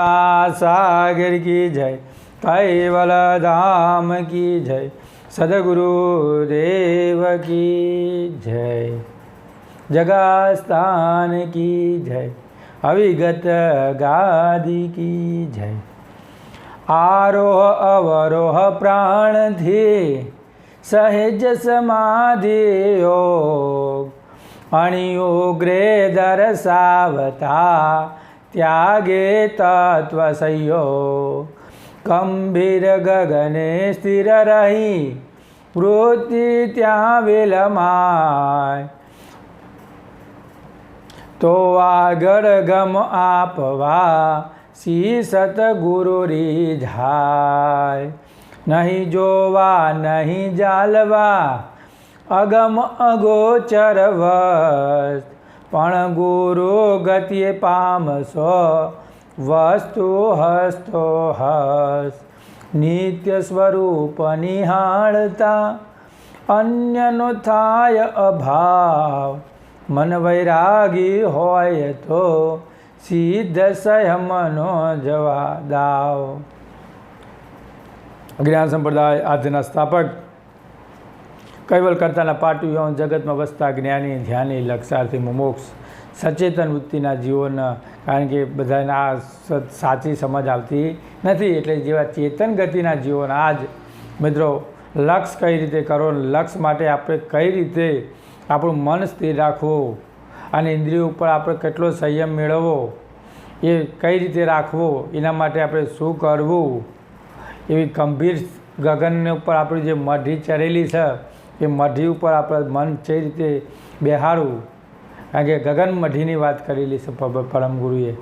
કરુણા સાગર કી જય કૈવલ ધામ કી જય સદગુરુ દેવ કી જય જગાસ્થાન કી જય અવિગત ગાદી કી જય આરોહ અવરોહ પ્રાણથી સહેજ સમાધિ યોગ અણિયુગ્રે દર્શાવતા ત્યાગે તત્વ સંયોગ ગંભીર ગગને સ્થિર રહી વૃત્તિ ત્યાં વિલમાય તો આગળ ગમ આપવા સી સતગુરુ રીઝાય નહીં જોવા નહીં જાલવા અગમ અગોચર વસ્ત પણ ગુરુ ગતિએ પામશો વસ્તુ હસ્તો હસ. નિત્ય સ્વરૂપ નિહાળતા અન્યનો થાય અભાવ. મન વૈરાગી હોય તો સિદ્ધ સંયમનો જવા દાવ. જ્ઞાન સંપ્રદાય આદ્યના સ્થાપક કૈવલ કરતાના પાટુઓ જગતમાં વસતા જ્ઞાની, ધ્યાની, લક્ષાર્થી, મુમોક્ષ, સચેતન વૃત્તિના જીવોના, કારણ કે બધાને આ સાચી સમજ આવતી નથી. એટલે જેવા ચેતન ગતિના જીવોના આજ, મિત્રો, લક્ષ કઈ રીતે કરો લક્ષ માટે આપણે કઈ રીતે આપણું મન સ્થિર રાખવું અને ઇન્દ્રિયો ઉપર આપણે કેટલો સંયમ મેળવવો, એ કઈ રીતે રાખવો, એના માટે આપણે શું કરવું? એવી ગંભીર ગગનને ઉપર આપણી જે મઢી ચરેલી છે એ મઢી ઉપર આપણે મન જે રીતે બેહાડવું. કારણ કે ગગન મઢીની વાત કરેલી છે પરમ ગુરુએ.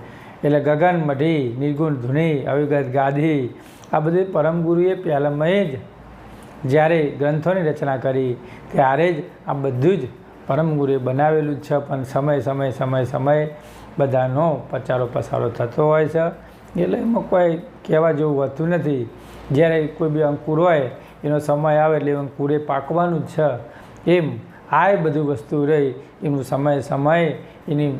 એટલે ગગન મઢી, નિર્ગુણ ધુની અવિગત ગાદી, આ બધી પરમ ગુરુએ પહેલામાં જ જ્યારે ગ્રંથોની રચના કરી, ત્યારે જ આ બધું જ પરમ ગુરુએ બનાવેલું જ છે. પણ સમય સમય સમય સમય બધાનો પચારો પસારો થતો હોય છે. એટલે એમાં કોઈ કહેવા જેવું હોતું નથી. જ્યારે કોઈ બી અંકુર હોય એનો સમય આવે એટલે એમ પૂરે પાકવાનું જ છે. એમ આ બધું વસ્તુ રહી. એનું સમય સમયે, એની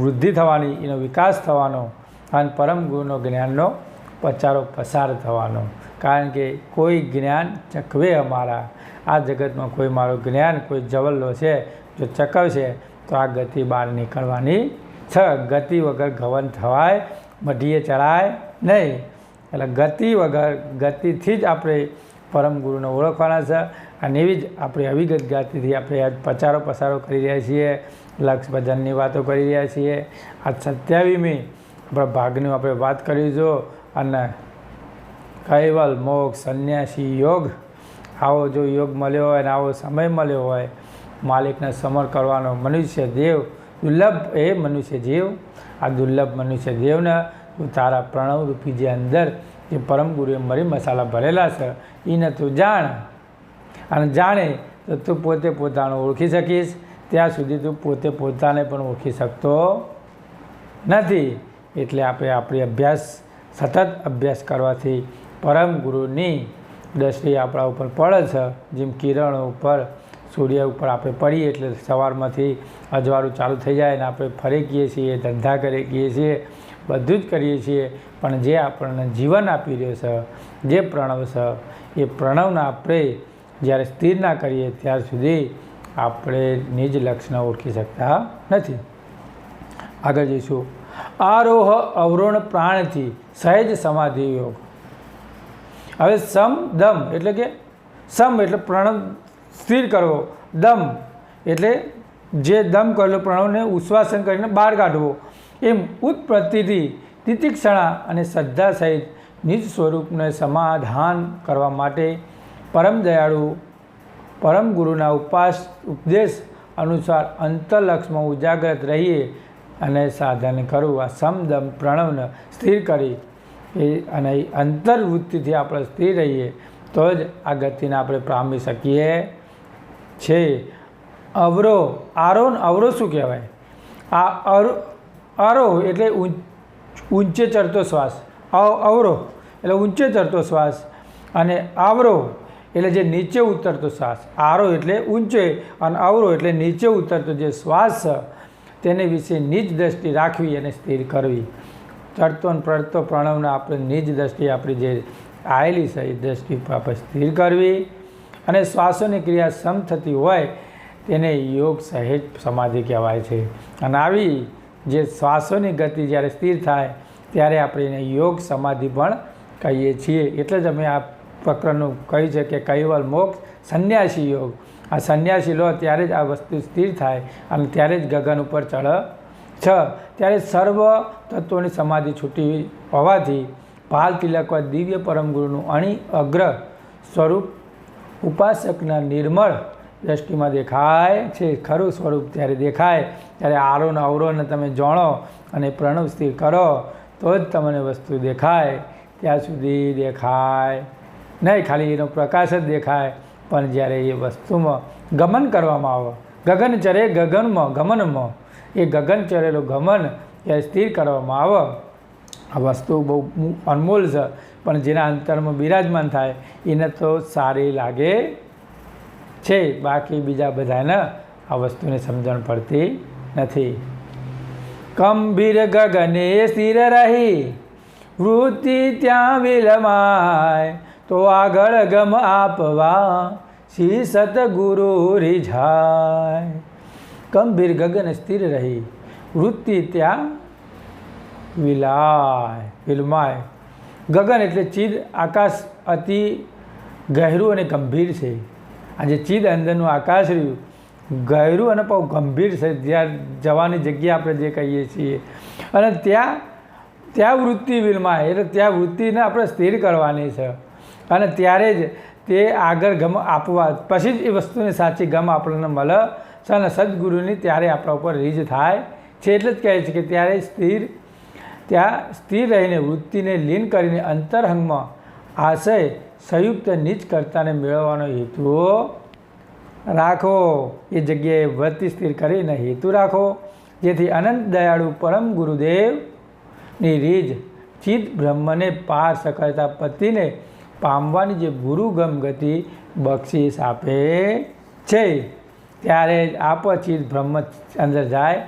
વૃદ્ધિ થવાની, એનો વિકાસ થવાનો અને પરમ ગુરુનો જ્ઞાનનો પચારો પસાર થવાનો. કારણ કે કોઈ જ્ઞાન ચકવે અમારા. આ જગતમાં કોઈ મારું જ્ઞાન, કોઈ જવલ્લો છે, જો ચકવશે, તો આ ગતિ બહાર નીકળવાની છે. ગતિ વગર ઘવન થવાય, મઢીએ ચડાય નહીં. એટલે ગતિ વગર ગતિથી જ આપણે પરમ ગુરુને ઓળખવાના છે. અને એવી જ આપણે અવિગત ગતિથી આપણે આજ પચારો પસારો કરી રહ્યા છીએ. લક્ષ ભજનની વાતો કરી રહ્યા છીએ. આ સત્યાવીમી આપણા ભાગની આપણે વાત કરીશું. અને કૈવલ મોક્ષ સંન્યાસી યોગ. આવો જો યોગ મળ્યો હોય અને આવો સમય મળ્યો હોય, માલિકને સમર કરવાનો મનુષ્ય દેવ, દુર્લભ એ મનુષ્ય જીવ. આ દુર્લભ મનુષ્ય દેવને તારા પ્રણવ રૂપી જે અંદર જે પરમ ગુરુએ મરી મસાલા ભરેલા છે એને તું જાણ. અને જાણે તો તું પોતે પોતાનું ઓળખી શકીશ, ત્યાં સુધી તું પોતે પોતાને પણ ઓળખી શકતો નથી. એટલે આપણે આપણી અભ્યાસ, સતત અભ્યાસ કરવાથી પરમ ગુરુની દ્રષ્ટિ આપણા ઉપર પડે છે. જેમ કિરણો ઉપર, સૂર્ય ઉપર આપણે પડીએ એટલે સવારમાંથી અજવાળું ચાલુ થઈ જાય અને આપણે ફરી ગઈએ છીએ, ધંધા કરીએ છીએ. બધું જ કરીએ છીએ. પણ જે આપણને જીવન આપી રહ્યો છે, જે પ્રણવ છે, એ પ્રણવને આપણે જ્યારે સ્થિર ના કરીએ ત્યાર સુધી આપણે નિજ લક્ષને ઓળખી શકતા નથી. આગળ જઈશું. આરોહ અવરોહણ પ્રાણથી સહેજ સમાધિ યોગ. હવે સમ, દમ એટલે કે સમ એટલે પ્રણવ સ્થિર કરવો. દમ એટલે જે દમ કરેલો પ્રણવને ઉશ્વાસન કરીને બહાર કાઢવો. એમ ઉત્પત્તિથી તિતિક્ષણા અને શ્રદ્ધા સહિત નિજ સ્વરૂપને સમાધાન કરવા માટે પરમ દયાળુ, પરમ ગુરુના ઉપાસ ઉપદેશ અનુસાર અંતરલક્ષમાં ઉજાગ્રત રહીએ અને સાધન કરવું આ સમદમ પ્રણવને સ્થિર કરી. એ અને એ અંતર્વૃત્તિથી આપણે સ્થિર રહીએ, તો જ આ ગતિને આપણે પામી શકીએ છે અવરો આરો અવરો શું કહેવાય? આ અરો એટલે ઊંચે ચડતો શ્વાસ. અવ- અવરો એટલે ઊંચે ચડતો શ્વાસ. અને આવરો એટલે જે નીચે ઉતરતો શ્વાસ. આરો એટલે ઊંચે અને અવરો એટલે નીચે ઉતરતો જે શ્વાસ, તેને વિશે નીચ દ્રષ્ટિ રાખવી અને સ્થિર કરવી. ચડતો અને પડતો પ્રણવને આપણે નીચ દ્રષ્ટિ આપણી જે આવેલી છે, એ દ્રષ્ટિ આપણે સ્થિર કરવી. અને શ્વાસોની ક્રિયા સમ થતી હોય, તેને યોગ સહેજ સમાધિ કહેવાય છે. અને આવી જે શ્વાસોની ગતિ જ્યારે સ્થિર થાય, ત્યારે આપણે એને યોગ સમાધિ પણ કહીએ છીએ. એટલે જ અમે આ પ્રકરણનું કહ્યું છે કે કૈવલ મોક્ષ સંન્યાસી યોગ. આ સંન્યાસી લો ત્યારે જ આ વસ્તુ સ્થિર થાય અને ત્યારે જ ગગન ઉપર ચઢ છ. ત્યારે સર્વ તત્વોની સમાધિ છૂટી હોવાથી પાલ તિલક દિવ્ય પરમ ગુરુનું અણી અગ્ર સ્વરૂપ ઉપાસકના નિર્મળ દ્રષ્ટિમાં દેખાય છે, ખરું સ્વરૂપ ત્યારે દેખાય, ત્યારે આરો ને અવરોને તમે જાણો અને પ્રણવ સ્થિર કરો, તો જ તમને વસ્તુ દેખાય. ત્યાં સુધી દેખાય નહીં, ખાલી એનો પ્રકાશ જ દેખાય. પણ જ્યારે એ વસ્તુમાં ગમન કરવામાં આવે, ગગન ચરે ગગનમાં, ગમનમાં, એ ગગન ચરેલો ગમન ત્યારે સ્થિર કરવામાં આવે. આ વસ્તુ બહુ અનમોલ છે, પણ જેના અંતરમાં બિરાજમાન થાય, એને તો સારી લાગે છે. બાકી બીજા બધાને આ વસ્તુની સમજણ પડતી નથી. ગંભીર ગગને સ્થિર રહી, વૃત્તિ ત્યાં વિલમાય, તો આગળ ગમ આપવા શ્રી સતગુરુ રીઝાય. ગંભીર ગગન સ્થિર રહી, વૃત્તિ ત્યાં વિલાય, વિલમાય. ગગન એટલે ચીદ આકાશ અતિ ગહેરું અને ગંભીર છે. આ જે ચીદ અંદરનું આકાશ રહ્યું ગહેરું અને બહુ ગંભીર છે. જ્યાં જવાની જગ્યા આપણે જે કહીએ છીએ. અને ત્યાં ત્યાં વૃત્તિ વિલમાય, એટલે ત્યાં વૃત્તિને આપણે સ્થિર કરવાની છે. અને ત્યારે જ તે આગળ ગમ આપવા, પછી જ એ વસ્તુની સાચી ગમ આપણને મળે છે અને સદગુરુની ત્યારે આપણા ઉપર રીજ થાય છે. એટલે જ કહે છે કે ત્યારે સ્થિર, ત્યાં સ્થિર રહીને વૃત્તિને લીન કરીને અંતરંગમાં આશય સંયુક્ત નીચ કરતાને મેળવવાનો હેતુ રાખો. એ જગ્યાએ વૃત્તિ સ્થિર કરીને હેતુ રાખો, જેથી અનંત દયાળુ પરમ ગુરુદેવની રીજ ચિત્ત બ્રહ્મને પાર સકળતા પતિને પામવાની જે ગુરુગમ ગતિ બક્ષિસ આપે છે. ત્યારે આપ ચિત્ત બ્રહ્મ અંદર જાય,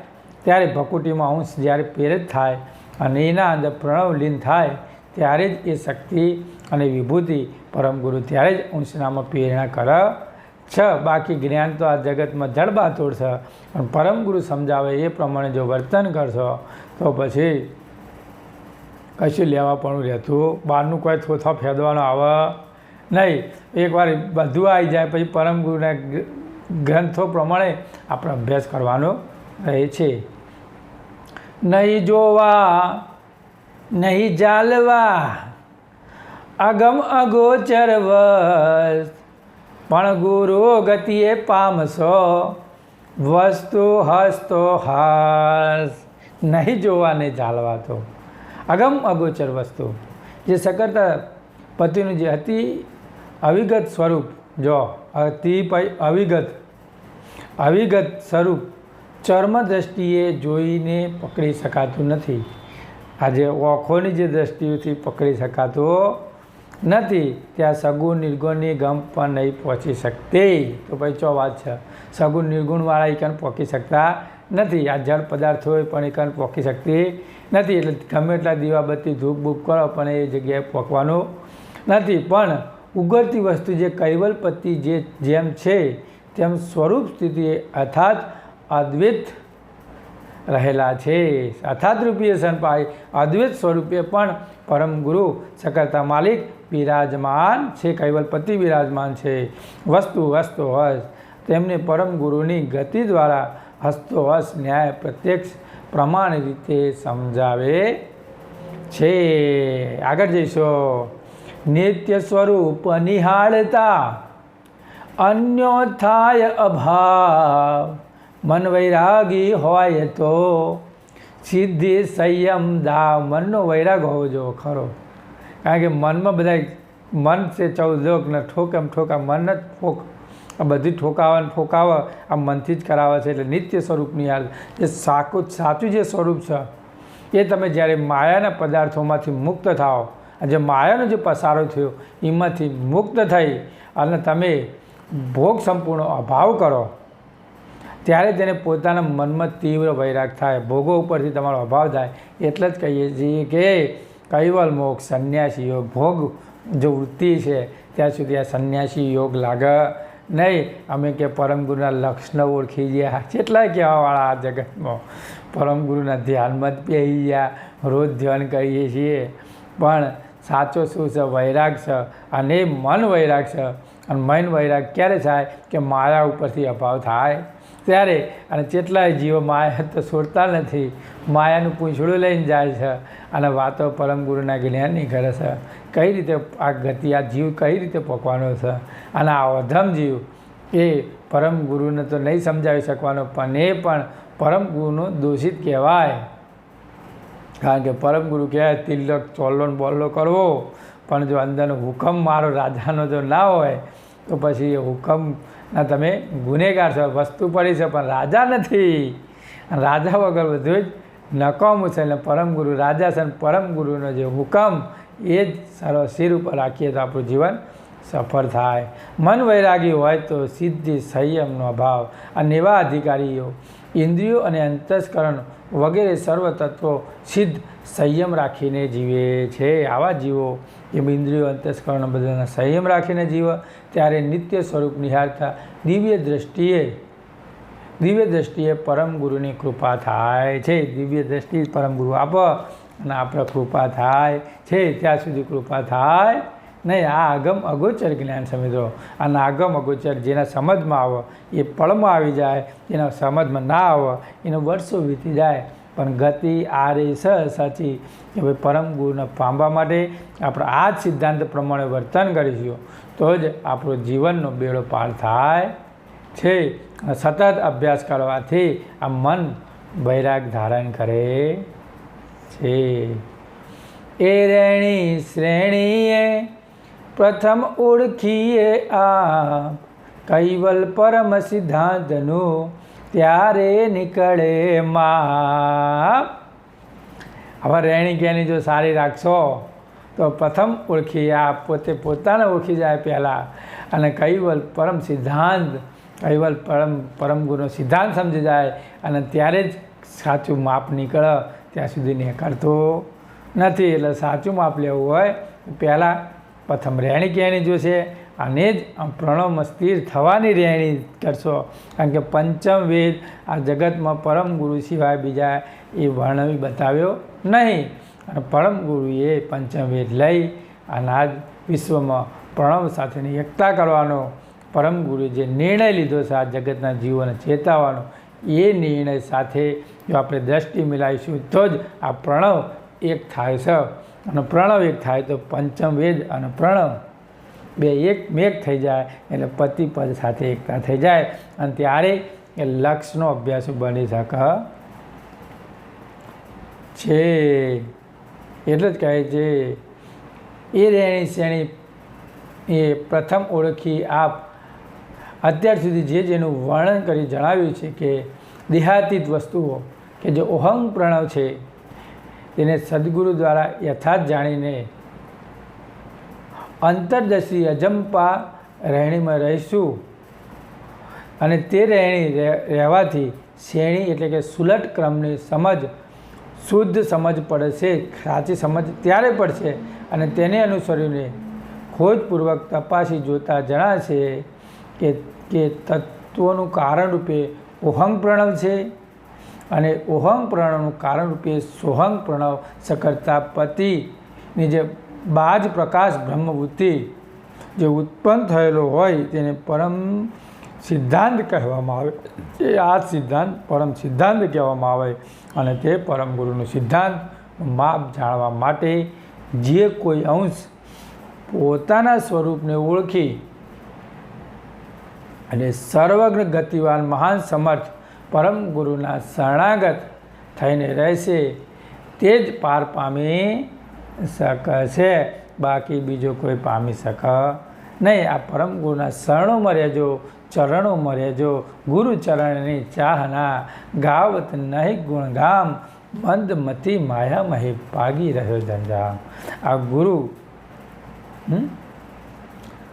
ત્યારે ભકુટીમાં અંશ જ્યારે પ્રેરિત થાય અને એના અંદર પ્રણવ લીન થાય ત્યારે જ એ શક્તિ અને વિભૂતિ પરમ ગુરુ ત્યારે જ અંશનામાં પ્રેરણા કર. છે, બાકી જ્ઞાન તો આ જગતમાં જડબાતોડ છે. પણ પરમ ગુરુ સમજાવે એ પ્રમાણે જો વર્તન કરશો, તો પછી કશું લેવા પણ રહેતું. બહારનું કોઈ થોથા ફેદવાનો આવે નહીં. એકવાર બધું આવી જાય, પછી પરમ ગુરુના ગ્રંથો પ્રમાણે આપણે અભ્યાસ કરવાનો રહે છે. નહીં જોવા નહીં જાલવા અગમ અગોચર વસ. પણ ગુરુ ગતિએ પામશો, વસ્તુ હસતો હાસ. નહીં જોવાને નહીં તો. અગમ અગોચર વસ્તુ. જે સકરતા પતિનું જે અતિ અવિગત સ્વરૂપ, જો, અતિ અવિગત અવિગત સ્વરૂપ ચર્મ દ્રષ્ટિએ જોઈને પકડી શકાતું નથી. આજે ઓખોની જે દ્રષ્ટિથી પકડી શકાતું નથી, ત્યાં સગુણ નિર્ગુણની ગમ પણ નહીં પહોંચી શકતી. તો ભાઈ, ચો વાત છે? સગુણ નિર્ગુણવાળા એકન પહોંચી શકતા નથી. આ જળ પદાર્થો પણ એકન પહોંચી શકતી નથી. એટલે ગમે એટલા દીવાબત્તી ધૂપ બૂપ કરો પણ એ જગ્યાએ પહોંચવાનું નથી. પણ ઉગરતી વસ્તુ જે કૈવલપતિ જે જેમ છે, તેમ સ્વરૂપ સ્થિતિ અર્થાત અદ્વૈત રહેલા છે. અર્થાત સંપાય, અદ્વૈત સ્વરૂપે પણ પરમ ગુરુ સકરતા માલિક, બિરાજમાન છે કૈવલપતિ બિરાજમાન છે. વસ્તુ હસ્તો હસ તેમને પરમ ગતિ દ્વારા હસ્તો હસ ન્યાય પ્રત્યક્ષ પ્રમાણ રીતે સમજાવે છે. આગળ જઈશું. નિત્ય સ્વરૂપ નિહાળતા અન્યો થાય અભાવ. મન વૈરાગી હોય તો સિદ્ધિ સંયમ દા મનનો વૈરાગ હોવો જોઈએ, ખરો. કારણ કે મનમાં બધા મન છે ચૌદોક ને ઠોક એમ મન જ ઠોક આ બધી ઠોકાવા ને ઠોકાવા આ મનથી જ કરાવે છે એટલે નિત્ય સ્વરૂપની યાદ. જે સાકું, સાચું જે સ્વરૂપ છે, એ તમે જ્યારે માયાના પદાર્થોમાંથી મુક્ત થાઓ જે માયાનો જે પસારો થયો, એમાંથી મુક્ત થઈ અને તમે ભોગ સંપૂર્ણ અભાવ કરો ત્યારે તેને પોતાના મનમાં તીવ્ર વૈરાગ થાય, ભોગો ઉપરથી તમારો અભાવ થાય એટલે જ કહીએ છીએ કે કૈવલ મોક્ષ, સંન્યાસી યોગ. ભોગ જો વૃત્તિ છે, ત્યાં સુધી આ સંન્યાસી યોગ લાગે નહીં. અમે કે પરમ ગુરુના લક્ષણ ઓળખી ગયા. કેટલા કહેવાવાળા આ જગતમાં. પરમ ગુરુના ધ્યાનમાં જ બેસી ગયા. રોજ ધ્યાન કરીએ છીએ. પણ સાચો શું છે? વૈરાગ છે. અને મન વૈરાગ છે. અને મન વૈરાગ ક્યારે થાય? કે મારા ઉપરથી અભાવ થાય? ત્યારે અને કેટલાય જીવો માયા તો છોડતા નથી, માયાનું પૂંછડું લઈને જાય છે અને વાતો પરમ ગુરુના જ્ઞાનની કરે છે. કઈ રીતે આ ગતિ, આ જીવ કઈ રીતે પકવાનો છે? અને આ અધમ જીવ એ પરમ ગુરુને તો નહીં સમજાવી શકવાનો, પણ એ પણ પરમ ગુરુનો દોષિત કહેવાય. કારણ કે પરમ ગુરુ કહેવાય, તિલક, ચોલ્લો બોલ્લો કરવો. પણ જો અંદરનો હુકમ મારો રાજાનો જો ના હોય, તો પછી એ હુકમના તમે ગુનેગાર છો, વસ્તુ પડી છે, પણ રાજા નથી. રાજા વગર બધું જ નકામું છે, એટલે પરમ ગુરુ રાજા છે, અને પરમ ગુરુનો જે હુકમ, એ જ સર્વ શિર ઉપર રાખીએ તો આપણું જીવન સફળ થાય. મન વૈરાગી હોય તો સિદ્ધિ સંયમનો અભાવ. અને એવા અધિકારીઓ, ઇન્દ્રિયો અને અંતસ્કરણ વગેરે સર્વ તત્વો સિદ્ધ સંયમ રાખીને જીવે છે. આવા જીવો એમ ઇન્દ્રિયો અંતસ્કરણ બધાના સંયમ રાખીને જીવે, ત્યારે નિત્ય સ્વરૂપ નિહાળતા દિવ્ય દ્રષ્ટિએ દિવ્ય દ્રષ્ટિએ પરમ ગુરુની કૃપા થાય છે. દિવ્ય દ્રષ્ટિ પરમ ગુરુ આપો અને આપણે કૃપા થાય છે. ત્યાં સુધી કૃપા થાય નહીં. આ આગમ અગોચર જ્ઞાન સમજો અને આગમ અગોચર જેના સમજમાં આવે, એ પળમાં આવી જાય. જેના સમજમાં ના આવે, એનો વર્ષો વીતી જાય. પણ ગતિ આ રહી સ સાચી. કે ભાઈ પરમ ગુરુને પામવા માટે આપણે આ જ સિદ્ધાંત પ્રમાણે વર્તન કરીશું. તો જ આપણો જીવનનો બેડો પાર થાય છે. સતત અભ્યાસ કરવાથી આ મન વૈરાગ ધારણ કરે છે. એ રેણી શ્રેણીએ પ્રથમ ઓળખીએ આ કૈવલ પરમ સિદ્ધાંતનું ત્યારે નીકળે માં. હવે રહેણી જો સારી રાખશો, તો પ્રથમ ઓળખી આ પોતે પોતાને ઓળખી જાય પહેલાં. અને કૈવલ પરમ સિદ્ધાંત, કૈવલ પરમ પરમ ગુરુનો સિદ્ધાંત સમજી જાય અને ત્યારે જ સાચું માપ નીકળે. ત્યાં સુધી નીકળતો નથી, એટલે સાચું માપ લેવું હોય. પહેલાં પ્રથમ રહેણી કહેણી જોશે અને જ પ્રણવમાં સ્થિર થવાની રહેણી કરશો. કારણ કે પંચમ વેદ આ જગતમાં પરમ ગુરુ સિવાય બીજા એ વર્ણવી બતાવ્યો નહીં. અને પરમ ગુરુએ પંચમ વેદ લઈ અને આજ વિશ્વમાં પ્રણવ સાથેની એકતા કરવાનો, પરમ ગુરુએ જે નિર્ણય લીધો છે આ જગતના જીવોને ચેતાવવાનો, એ નિર્ણય સાથે જો આપણે દ્રષ્ટિ મિલાવીશું તો જ આ પ્રણવ એક થાય છે. અને પ્રણવ એક થાય તો પંચમ વેદ અને પ્રણવ બે એક મેઘ થઈ જાય એટલે પતિ પદ સાથે એકતા થઈ જાય અને ત્યારે એ લક્ષનો અભ્યાસ બની શકે. છે એટલે જ કહે છે, એ રેણી શ્રેણી એ પ્રથમ ઓળખી આપ. અત્યાર સુધી જે જેનું વર્ણન કરી જણાવ્યું છે કે દેહાતીત વસ્તુઓ, કે જે ઓહંગ પ્રણવ છે, તેને સદગુરુ દ્વારા યથાર્થ જાણીને અંતરદર્શી અજંપા રહેણીમાં રહીશું. અને તે રહેણી રહેવાથી શ્રેણી એટલે કે સુલટ ક્રમની સમજ, શુદ્ધ સમજ પડશે, સાચી સમજ ત્યારે પડશે અને તેને અનુસરીને ખોજપૂર્વક તપાસી જોતા જણાશે કે કે તત્વોનું કારણરૂપે ઓહંગ પ્રણવ છે અને ઓહંગ પ્રણવનું કારણરૂપે સોહંગ પ્રણવ સકરતા પતિની જે બાજ પ્રકાશ બ્રહ્મવૃત્તિ જે ઉત્પન્ન થયેલો હોય તેને પરમ સિદ્ધાંત કહેવામાં આવે. એ આ સિદ્ધાંત પરમ સિદ્ધાંત કહેવામાં આવે અને તે પરમ ગુરુનું સિદ્ધાંત માપ જાણવા માટે જે કોઈ અંશ પોતાના સ્વરૂપને ઓળખી અને સર્વજ્ઞ ગતિવાન મહાન સમર્થ પરમ ગુરુના શરણાગત થઈને રહેશે, તે જ પાર પામી શકશે બાકી બીજો કોઈ પામી શકે નહીં. આ પરમ ગુરુના શરણોમાં રહેજો ચરણોમાં રહેજો ગુરુ ચરણની ચાહના, ગાવત નહીં ગુણગામ. મંદમતી માયામહી પાગી રહ્યો જંજામ. આ ગુરુ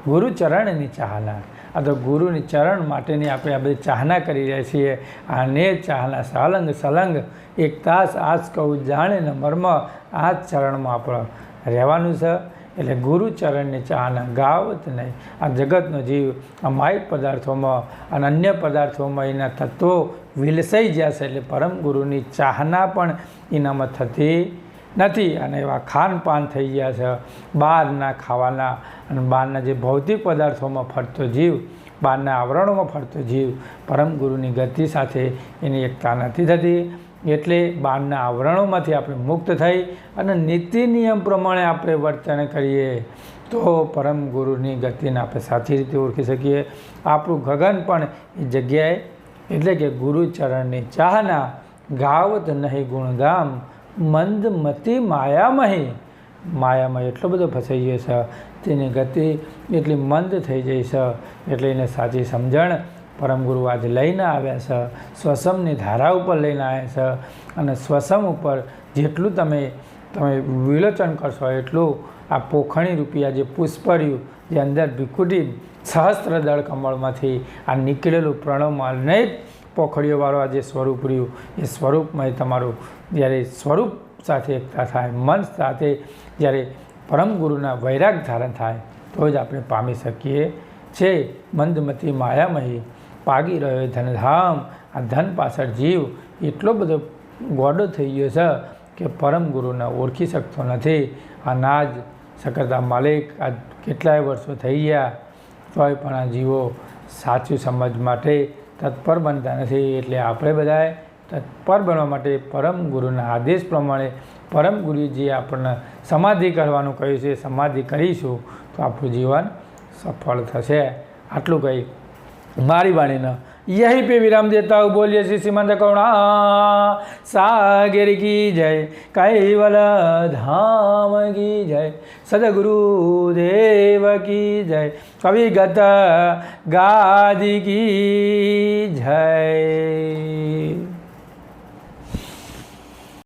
ગુરુ ચરણની ચાહના. આ તો ગુરુની ચરણ માટેની આપણે આ બધી ચાહના કરી રહ્યા છીએ. આને ચાહના સલંગ સલંગ, એક તાસ આજ કહું જાણે ને મર્મ, આ જ ચરણમાં આપણે રહેવાનું છે. એટલે ગુરુચરણની ચાહના ગાવત નહીં. આ જગતનો જીવ આ માય પદાર્થોમાં અને અન્ય પદાર્થોમાં એના તત્વો વિલસાઈ જશે. એટલે પરમ ગુરુની ચાહના પણ એનામાં થતી નથી. અને એવા ખાનપાન થઈ ગયા છે. બહારના ખાવાના અને બહારના જે ભૌતિક પદાર્થોમાં ફરતો જીવ, બહારના આવરણોમાં ફરતો જીવ, પરમ ગુરુની ગતિ સાથે એની એકતા નથી થતી. એટલે બહારના આવરણોમાંથી આપણે મુક્ત થઈ અને નીતિ નિયમ પ્રમાણે આપણે વર્તન કરીએ, તો પરમ ગુરુની ગતિને આપણે સાચી રીતે ઓળખી શકીએ. આપણું ગગન પણ એ જગ્યાએ, એટલે કે ગુરુચરણની ચાહના, ગાવત નહીં ગુણગામ મંદમતી માયામહી. માયામાં એટલો બધો ફસાઈ ગયો છે. તેની ગતિ એટલી મંદ થઈ જાય છે. એટલે એને સાચી સમજણ પરમ ગુરુ આજે લઈને આવ્યા છે. સ્વસમની ધારા ઉપર લઈને આવ્યા છે. અને સ્વસમ ઉપર જેટલું તમે તમે વિલોચન કરશો એટલું આ પોખણી રૂપિયા જે પુષ્પર્યું, જે અંદર ભીખુટી સહસ્ત્ર દળ કમળમાંથી આ નીકળેલું પ્રણવમાં અનેક પોખડીઓવાળું આ જે સ્વરૂપ રહ્યું, એ સ્વરૂપમાં તમારું જ્યારે સ્વરૂપ સાથે એકતા થાય, મન સાથે જ્યારે પરમ ગુરુના વૈરાગ ધારણ થાય, તો જ આપણે પામી શકીએ. છે, મંદમતી માયામહી પાગી રહ્યો ધનધામ, આ ધન પાછળ જીવ, એટલો બધો ગોડો થઈ ગયો છે કે પરમ ગુરુને ઓળખી શકતો નથી. અનાજ, શકરતા માલિક, આ કેટલાય વર્ષો થઈ ગયા. તોય પણ આ જીવો સાચું સમજ માટે તત્પર બનતા નથી. એટલે આપણે બધાએ તત્પર બનવા માટે પરમ ગુરુના આદેશ પ્રમાણે પરમ ગુરુએ જે આપણને સમાધિ કરવાનું કહ્યું છે, સમાધિ કરીશું તો આપણું જીવન સફળ થશે. આટલું કહી. મારી વાણીને यहीं पे विराम देता हूँ बोलिए श्री सीमंत करुणा सागर की जय कैवल धाम की जय सदगुरु देव की जय कविगत गादि की जय